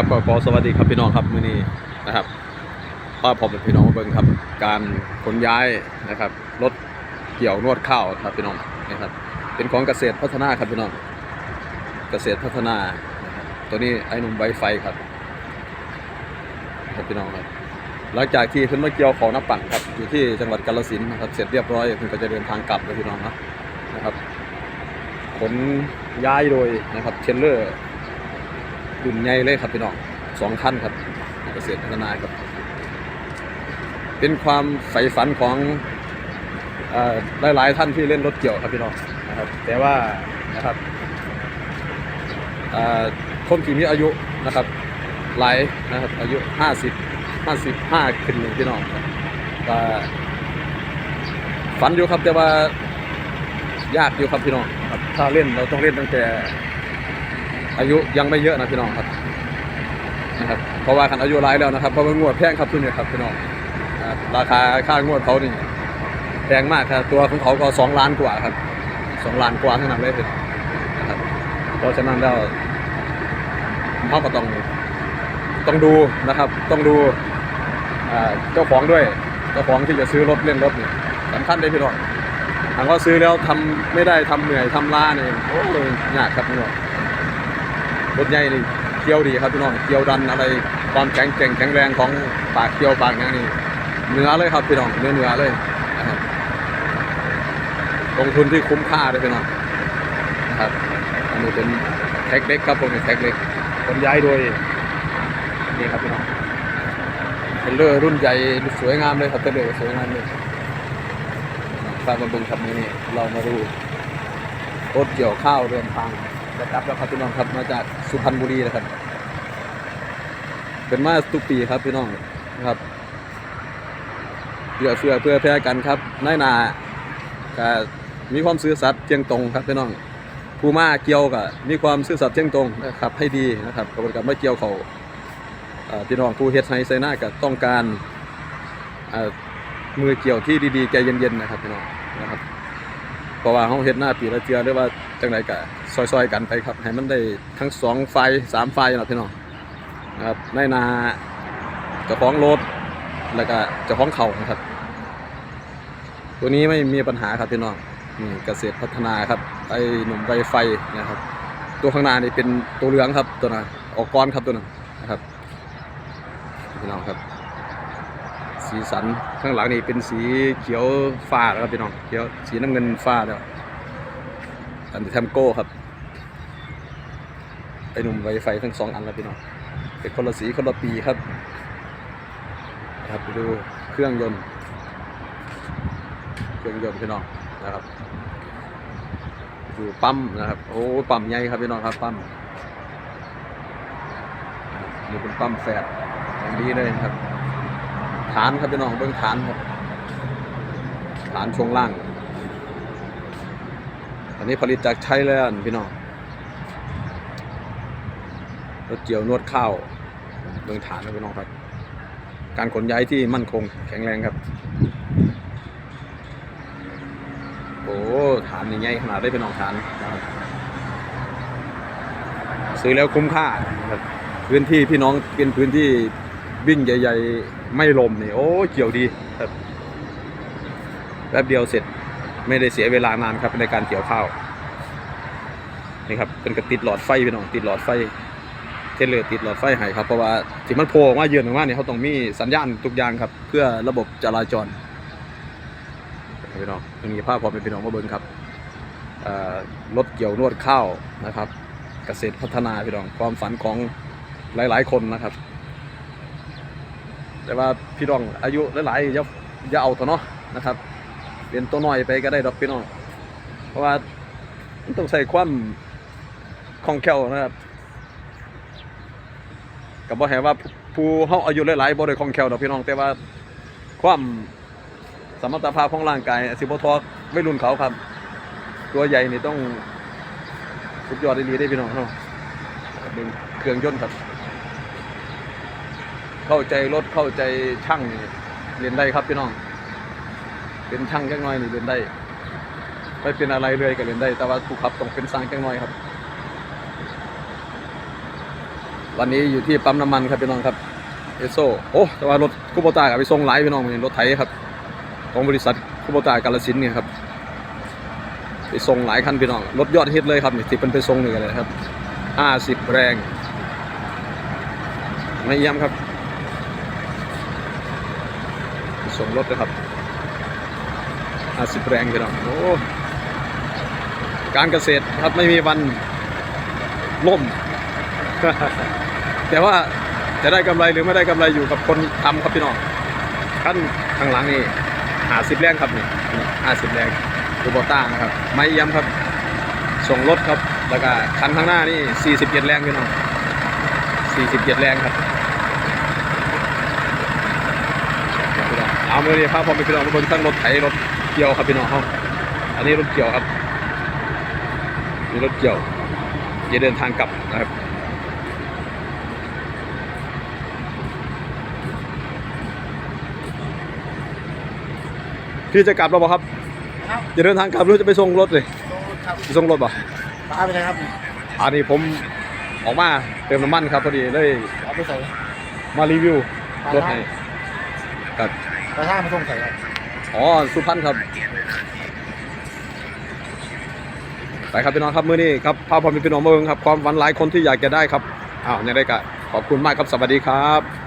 ครับก็ขอสวัสดีครับพี่น้องครับมื้อนี้นะครับป้าผมเป็นพี่น้องเบิ่งครับ การขนย้ายนะครับรถเกี่ยวนวดข้าวครับพี่น้องนะครับเป็นของเกษตรพัฒนาครับพี่น้องเกษตรพัฒนา ตัวนี้ไอ้หนุ่มไวไฟครับครับพี่น้องครับหลังจากที่ขึ้นมาเกี่ยวของน้ำปั่นครับอยู่ที่จังหวัดกาฬสินธุ์นะครับเสร็จเรียบร้อยเพิ่งก็จะเดินทางกลับแล้วพี่น้องนะนะครับขนย้ายโดยนะครับเทรลเลอร์ รุ่นใหญ่เลยครับพี่น้องสองขั้นครับเกษตรพัฒนาครับ เป็นความใฝ่ฝันของอหลายๆท่านที่เล่นรถเกี่ยวครับพี่น้องนะครับ แต่ว่านะครับคนที่มีอายุนะครับหลายนะครับอายุ 50 55 ขึ้นหนี่งพี่น้องครับก็ฝันอยู่ครับแต่ว่ายากอยู่ครับพี่น้องครับถ้าเล่นเราต้องเล่นตั้งแต่ อายุยังไม่เยอะนะพี่น้องครับนะครับเพราะว่าคันอายุร้ายแล้วนะครับเพราะว่างวดแพงครับทุนเนี่ยครับพี่น้องราคาค่างวดเขานี่แพงมากครับตัวของเขาก็สองล้านกว่าครับสองล้านกว่าเท่านั้นเลยนะครับเพราะฉะนั้นแล้วเขาก็ต้องต้องดูนะครับ ต้องดูเจ้าของด้วยเจ้าของที่จะซื้อรถเล่นรถเนี่ยสำคัญเลยพี่น้องทางว่าซื้อแล้วทำไม่ได้ทำเหนื่อยทำล้าเนี่ยโอ้ยยากครับพี่น้อง รถใหญ่นี่เกี่ยวดีครับพี่น้องเกี่ยวดันอะไรความแข็งแกร่งแข็งแรงของปากเกี่ยวปากเนี้ยนี่เนื้อเลยครับพี่น้องเนื้อเนื้อเลยนะครับลงทุนที่คุ้มค่าเลยพี่น้องนะครับอันนี้เป็นแท็กเล็กครับผมเป็นแท็กเล็กคนย้ายโดยนี่ครับพี่น้องเทรลเลอร์รุ่นใหญ่สวยงามเลยครับเทรลเลอร์สวยงามเลยฝากมาเบึงครับนี่เรามาดูรถเกี่ยวข้าวเดินทาง จะกลับแล้วครับพี่น้องครับมาจากสุพรรณบุรีนะครับ เป็นมาทุกปีครับพี่น้องนะครับเพื่อเพื่อเพื่อแพร่กันครับนายนาก็มีความซื่อสัตย์เที่ยงตรงครับพี่น้องผู้มาเกี่ยวกับมีความซื่อสัตย์เที่ยงตรงนะครับให้ดีนะครับกระบวนการไม่เกี่ยวเขาพี่น้องผู้เฮ็ดไฮไซน่าก็ต้องการมือเกี่ยวที่ดีๆใจเย็นๆนะครับพี่น้องนะครับ เพราะว่าเขาเฮ็ดหน้าปีละเทือหรือว่าจังไดก็ซอยๆกันไปครับ ให้มันได้ทั้งสองไฟสามไฟนะพี่น้องนะครับในนาเจ้าของรถแล้วก็เจ้าของเขานะครับ ตัวนี้ไม่มีปัญหาครับพี่น้องนี่เกษตรพัฒนาครับไอหนุ่มไวไฟนะครับ ตัวข้างหน้านี่เป็นตัวเหลืองครับตัวนั้นออกก้อนครับตัวนั้นนะครับพี่น้องครับ สีสันข้างหลังนี่เป็นสีเขียวฟ้าแล้วครับพี่น้องเขียวสีน้ำเงินฟ้าแล้วอันนี้แทมโก้ครับไอหนุ่มไวไฟทั้งสองอันแล้วพี่น้องเป็นคนละสีคนละปีครับนะครับไปดูเครื่องยนต์เครื่องยนต์พี่น้องนะครับดูปั๊มนะครับโอ้ปั๊มใหญ่ครับพี่น้องครับปั๊มนี่เป็นปั๊มแฟดอย่างดีเลยครับ ฐานครับพี่น้องเบื้องฐานครับฐานช่วงล่าง อันนี้ผลิตจากไทยแลนด์พี่น้องรถเกี่ยวนวดข้าวเบื้องฐานครับพี่น้องครับ การขนย้ายที่มั่นคงแข็งแรงครับ โอ้ฐานใหญ่ขนาดได้เป็นน้องฐานซื้อแล้วคุ้มค่าพื้นที่พี่น้องเป็นพื้นที่ วิ่งใหญ่ ๆ ไม่ลมนี่โอ้เกี่ยวดีครับแป๊บเดียวเสร็จไม่ได้เสียเวลานานครับในการเกี่ยวข้าวนี่ครับเป็นกระติดหลอดไฟพี่น้องติดหลอดไฟเทเลอร์ติดหลอดไฟให้ครับเพราะว่าที่มันโผล่มาเยือนออกมาเนี่ยเขาต้องมีสัญญาณทุกอย่างครับ เพื่อระบบจราจรพี่น้องตรงนี้ภาพพอเป็นพี่น้องมาเบิ่งครับรถเกี่ยวนวดข้าวนะครับ เกษตรพัฒนาพี่น้องความฝันของหลาย ๆ คนนะครับ แต่ว่าพี่น้องอายุหลายๆอย่าอย่าเอาเถอะเนาะนะครับเรียนตัวน้อยไปก็ได้ดอกพี่น้องเพราะว่ามันต้องใส่ความคล่องแคล่วนะครับกับบ่แห่ว่าผู้เฮาอายุหลายๆบ่ได้คล่องแคล่วดอกพี่น้องแต่ว่าความสมรรถภาพของร่างกายสิบ่ทอวัยรุ่นเขาครับ ตัวใหญ่นี่ต้องสุดยอดดีๆได้พี่น้องเฮาเป็นเครื่องยนต์ครับ เข้าใจรถเข้าใจช่างนี่เรียนได้ครับพี่น้อง เป็นช่างจังน้อยนี่เรียนได้ไม่เป็นอะไรเลยก็เรียนได้ แต่ว่าผู้ขับต้องเป็นสร้างจังน้อยครับ วันนี้อยู่ที่ปั๊มน้ำมันครับพี่น้องครับเอสโซโอ้แต่ว่ารถคูโบต้ากับไปส่งหลายพี่น้องนี่รถไถครับ ของบริษัทคูโบต้ากาลสินเนี่ยครับไปส่งหลายคันพี่น้องรถยอดฮิตเลยครับนี่ที่เป็นไปส่งนี่กันเลยครับห้าสิบแรงไม่เยี่ยมครับไป ส่งรถนะครับห้าสิบแรงพี่น้องโอ้การเกษตรครับไม่มีวันล่ม แต่ว่าจะได้กำไรหรือไม่ได้กำไรอยู่กับคนทำครับพี่น้องขั้นข้างหลังนี่หาสิบแรงครับนี่ห้าสิบแรงคูโบต้านะครับไม่เยี่ยมครับ ส่งรถครับแล้วก็คันข้างหน้านี่สี่สิบเจ็ดแรงพี่น้องสี่สิบเจ็ดแรงครับพี่น้อง เอามือดีครับพอไปพี่น้องทุกคนตั้งรถไถรถเกี่ยวครับพี่น้องเขาอันนี้รถเกี่ยวครับมีรถเกี่ยวจะเดินทางกลับนะครับพี่จะกลับแล้วเปล่าครับครับจะเดินทางกลับหรือจะไปส่งรถเลยโดนครับไปส่งรถป่ะตาไปเลยครับอันนี้ผมออกมาเติมน้ำมันครับพอดีเลยเอาไปใส่มารีวิวรถให้ครับ กระช่าไมาส่งใส่ครับอ๋อสุพรรณครับ ไปครับพี่น้องครับมื้อนี้ครับพาผมเป็นพี่น้องเมืองครับความวันหลายคนที่อยากจะได้ครับอ้าวในรายการขอบคุณมากครับสวัสดีครับ